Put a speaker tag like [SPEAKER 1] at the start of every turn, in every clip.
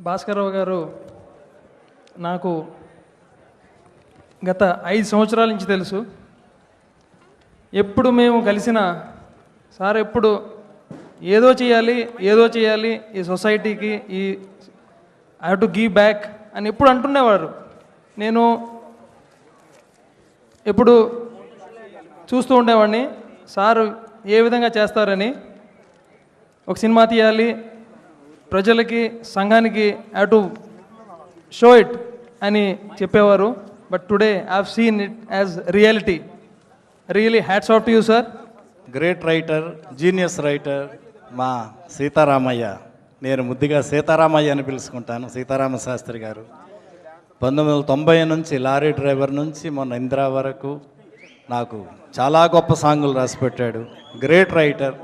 [SPEAKER 1] భాస్కర్రావు గారు నాకు గత ఐదు సంవత్సరాల నుంచి తెలుసు. ఎప్పుడు మేము కలిసిన సార్ ఎప్పుడు ఏదో చేయాలి ఏదో చేయాలి ఈ సొసైటీకి ఈ I have to give back అని ఎప్పుడు అంటుండేవారు. నేను ఎప్పుడు చూస్తూ ఉండేవాడిని సారు ఏ విధంగా చేస్తారని. ఒక సినిమా తీయాలి ప్రజలకి సంఘానికి హ్యావ్ టు షో ఇట్ అని చెప్పేవారు. But today have seen it as reality really hats off to you sir
[SPEAKER 2] great writer genius writer మా సీతారామయ్య. నేను ముద్దుగా సీతారామయ్య అని పిలుచుకుంటాను సీతారామ శాస్త్రి గారు. పంతొమ్మిది వందల తొంభై నుంచి లారీ డ్రైవర్ నుంచి మొన్న ఇందిరా వరకు నాకు చాలా గొప్ప సాంగులు రాసిపెట్టాడు గ్రేట్ రైటర్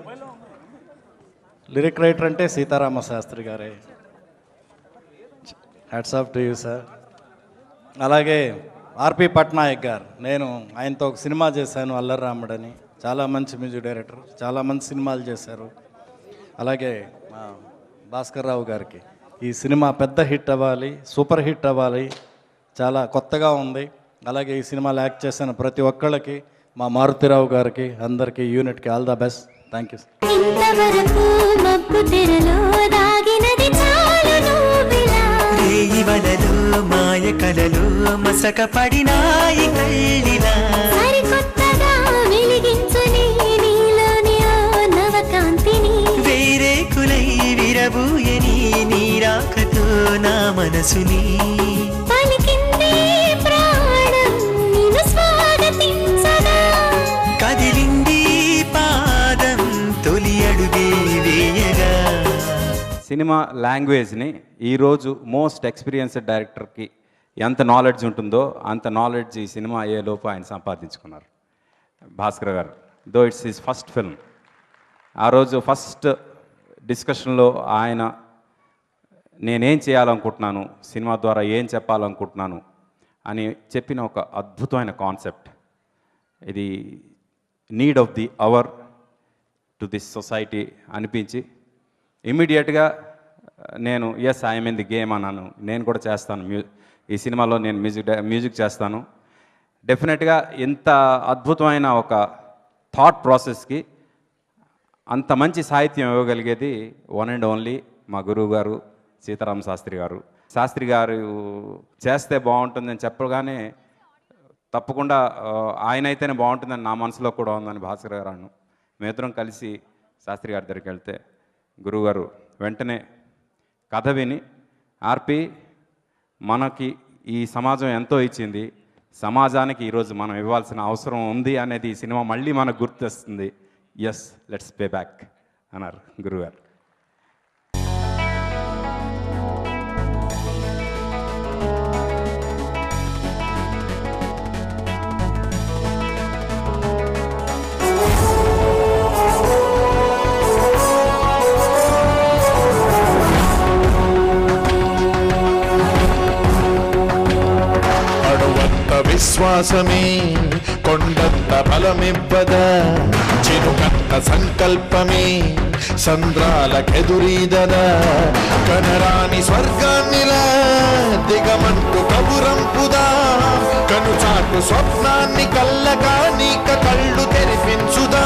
[SPEAKER 2] లిరిక్ రైటర్ అంటే సీతారామ శాస్త్రి గారే. Hats off to you sir అలాగే ఆర్పి పట్నాయక్ గారు. నేను ఆయనతో ఒక సినిమా చేశాను అల్లరి రాముడని. చాలా మంచి మ్యూజిక్ డైరెక్టర్. చాలా మంచి సినిమాలు చేశారు. అలాగే మా భాస్కర్ రావు గారికి. ఈ సినిమా పెద్ద హిట్ అవ్వాలి సూపర్ హిట్ అవ్వాలి. చాలా కొత్తగా ఉంది. అలాగే ఈ సినిమాలో యాక్ట్ చేసిన ప్రతి ఒక్కళ్ళకి మా మారుతిరావు గారికి అందరికీ యూనిట్కి all the best. Thank you
[SPEAKER 3] మాయ కలలు మసక పడినాయి కళ్ళిలా.
[SPEAKER 4] సరికొత్తగా వెలిగించుని నీలోని ఆ నవకాంతిని.
[SPEAKER 3] వేరే కులై విరబూయని నీరాకతో నా మనసుని.
[SPEAKER 5] సినిమా లాంగ్వేజ్ని ఈరోజు మోస్ట్ ఎక్స్పీరియన్స్డ్ డైరెక్టర్కి ఎంత నాలెడ్జ్ ఉంటుందో అంత నాలెడ్జ్ ఈ సినిమా అయ్యేలోపు ఆయన సంపాదించుకున్నారు. భాస్కర్ గారు though it's his first film ఆ రోజు ఫస్ట్ డిస్కషన్లో ఆయన నేనేం చేయాలనుకుంటున్నాను? సినిమా ద్వారా ఏం చెప్పాలనుకుంటున్నాను? అని చెప్పిన ఒక అద్భుతమైన కాన్సెప్ట్. ఇది need of the hour to this society అనిపించి ఇమ్మీడియట్గా నేను yes I'm in the game అన్నాను. నేను కూడా చేస్తాను. మ్యూ ఈ సినిమాలో నేను మ్యూజిక్ మ్యూజిక్ చేస్తాను. డెఫినెట్గా ఇంత అద్భుతమైన ఒక థాట్ ప్రాసెస్కి అంత మంచి సాహిత్యం ఇవ్వగలిగేది వన్ అండ్ ఓన్లీ మా గురువు గారు సీతారామ శాస్త్రి గారు. శాస్త్రి గారు చేస్తే బాగుంటుందని చెప్పగానే తప్పకుండా ఆయన అయితేనే బాగుంటుందని నా మనసులో కూడా ఉందని భాస్కర్ గారు అన్ను మేమిద్దరం కలిసి శాస్త్రి గారి దగ్గరికి వెళ్తే గురువుగారు వెంటనే కథ విని ఆర్పి మనకి ఈ సమాజం ఎంతో ఇచ్చింది. సమాజానికి ఈరోజు మనం ఇవ్వాల్సిన అవసరం ఉంది అనేది ఈ సినిమా మళ్ళీ మనకు గుర్తొస్తుంది. ఎస్ లెట్స్ పే బ్యాక్ అన్నారు
[SPEAKER 6] గురుగారు. విశ్వాసమే కొండంత బలమివ్వదా? చిరుకంత సంకల్పమే సంద్రాలకెదురీదదా కనరాని స్వర్గాన్నిలా దిగమంటూ కబురంపుదా కనుచాటు స్వప్నాన్ని కల్లగా నీక కళ్ళు తెరిపించుదా?